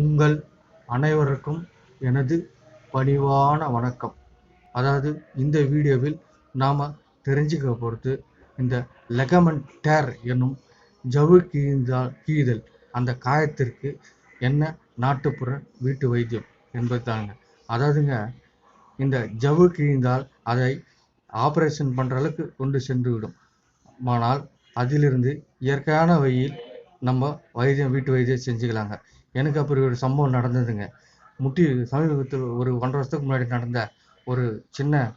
உங்கள் அனைவருக்கும் எனது பணிவான வணக்கம். அதாவது இந்த வீடியோவில் நாம் தெரிஞ்சுக்க பொறுத்து இந்த லெகமன் டேர் என்னும் ஜவ்வு கிழிந்தால் கீதல் அந்த காயத்திற்கு என்ன நாட்டுப்புற வீட்டு வைத்தியம் என்பது தாங்க அதாவதுங்க இந்த ஜவ்வு கிழிந்தால் அதை ஆப்ரேஷன் பண்ணுற அளவுக்கு கொண்டு சென்று விடும் ஆனால் அதிலிருந்து இயற்கையான வழியில் நம்ம வைத்தியம் வீட்டு வைத்தியம் செஞ்சுக்கலாங்க. எனக்கு அப்படி ஒரு சம்பவம் நடந்ததுங்க. முட்டி சமீபத்தில் ஒரு ஒன்றரை வருஷத்துக்கு முன்னாடி நடந்த ஒரு சின்ன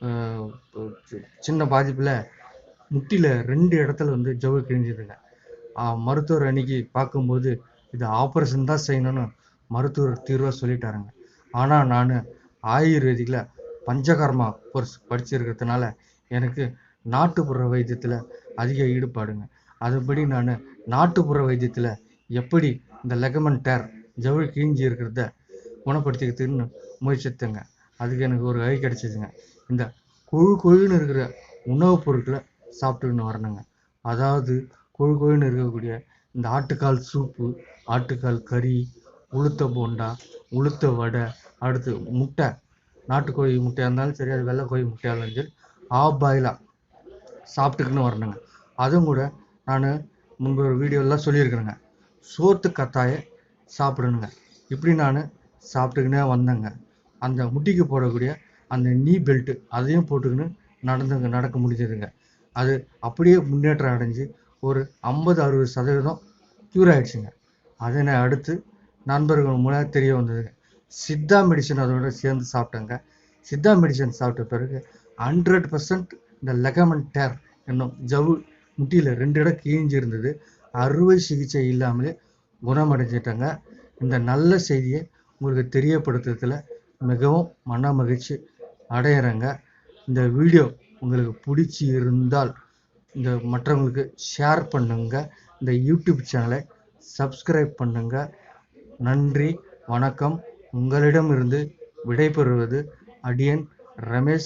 சி- சின்ன பாதிப்பில் முட்டியில் ரெண்டு இடத்துல வந்து ஜவ்வு கிழிஞ்சுதுங்க. மருத்துவர் அன்னைக்கு பார்க்கும்போது இது ஆப்ரேஷன் தான் செய்யணும்னு மருத்துவர் தீர்வாக சொல்லிட்டாருங்க. ஆனால் நான் ஆயுர்வேதிக்கில் பஞ்சகர்மா கோர்ஸ் படிச்சிருக்கிறதுனால எனக்கு நாட்டுப்புற வைத்தியத்தில் அதிக ஈடுபாடுங்க. அதுபடி நான் நாட்டுப்புற வைத்தியத்தில் எப்படி இந்த லெகமன் டேர் ஜவுளி கிழிஞ்சி இருக்கிறத குணப்படுத்திக்கிறதுன்னு முயற்சித்தேங்க. அதுக்கு எனக்கு ஒரு கை கிடைச்சிதுங்க. இந்த கொழு கொழுன்னு இருக்கிற உணவுப் பொருட்களை சாப்பிட்டுக்கின்னு வரணுங்க. அதாவது கொழு கொழுன்னு இருக்கக்கூடிய இந்த ஆட்டுக்கால் சூப்பு ஆட்டுக்கால் கறி உளுத்த போண்டா உளுத்த வடை அடுத்து முட்டை நாட்டுக்கோழி முட்டையாக இருந்தாலும் சரி அது வெள்ளை கோழி முட்டையாக இருந்தாலும் சரி ஆஃப் பாயிலாக சாப்பிட்டுக்கின்னு வரணுங்க. அதுவும் கூட நான் முன்பு ஒரு வீடியோலாம் சொல்லியிருக்கிறேங்க. சோத்து கத்தாய சாப்பிடணுங்க. இப்படி நான் சாப்பிட்டுக்கினே வந்தேங்க. அந்த முட்டிக்கு போடக்கூடிய அந்த நீ பெல்ட்டு அதையும் போட்டுக்கின்னு நடந்துங்க நடக்க முடிஞ்சதுங்க. அது அப்படியே முன்னேற்றம் அடைஞ்சு ஒரு ஐம்பது அறுபது சதவீதம் க்யூர் ஆகிடுச்சுங்க அதனை அடுத்து நண்பர்கள் மூலம் தெரிய வந்ததுங்க. சித்தா மெடிசன் அதோட சேர்ந்து சாப்பிட்டேங்க. சித்தா மெடிசன் சாப்பிட்ட பிறகு ஹண்ட்ரட் பர்சன்ட் இந்த லெகமன் டேர் என்னும் ஜவு முட்டியில் ரெண்டு இடம் கிழிஞ்சு இருந்தது அறுவை சிகிச்சை இல்லாமலே குணமடைஞ்சிட்டேங்க. இந்த நல்ல செய்தியை உங்களுக்கு தெரியப்படுத்துறதுல மிகவும் மன மகிழ்ச்சி அடையிறங்க. இந்த வீடியோ உங்களுக்கு பிடிச்சி இருந்தால் இந்த மற்றவங்களுக்கு ஷேர் பண்ணுங்க. இந்த யூடியூப் சேனலை சப்ஸ்கிரைப் பண்ணுங்க. நன்றி வணக்கம். உங்களிடமிருந்து விடைபெறுவது அடியன் ரமேஷ்.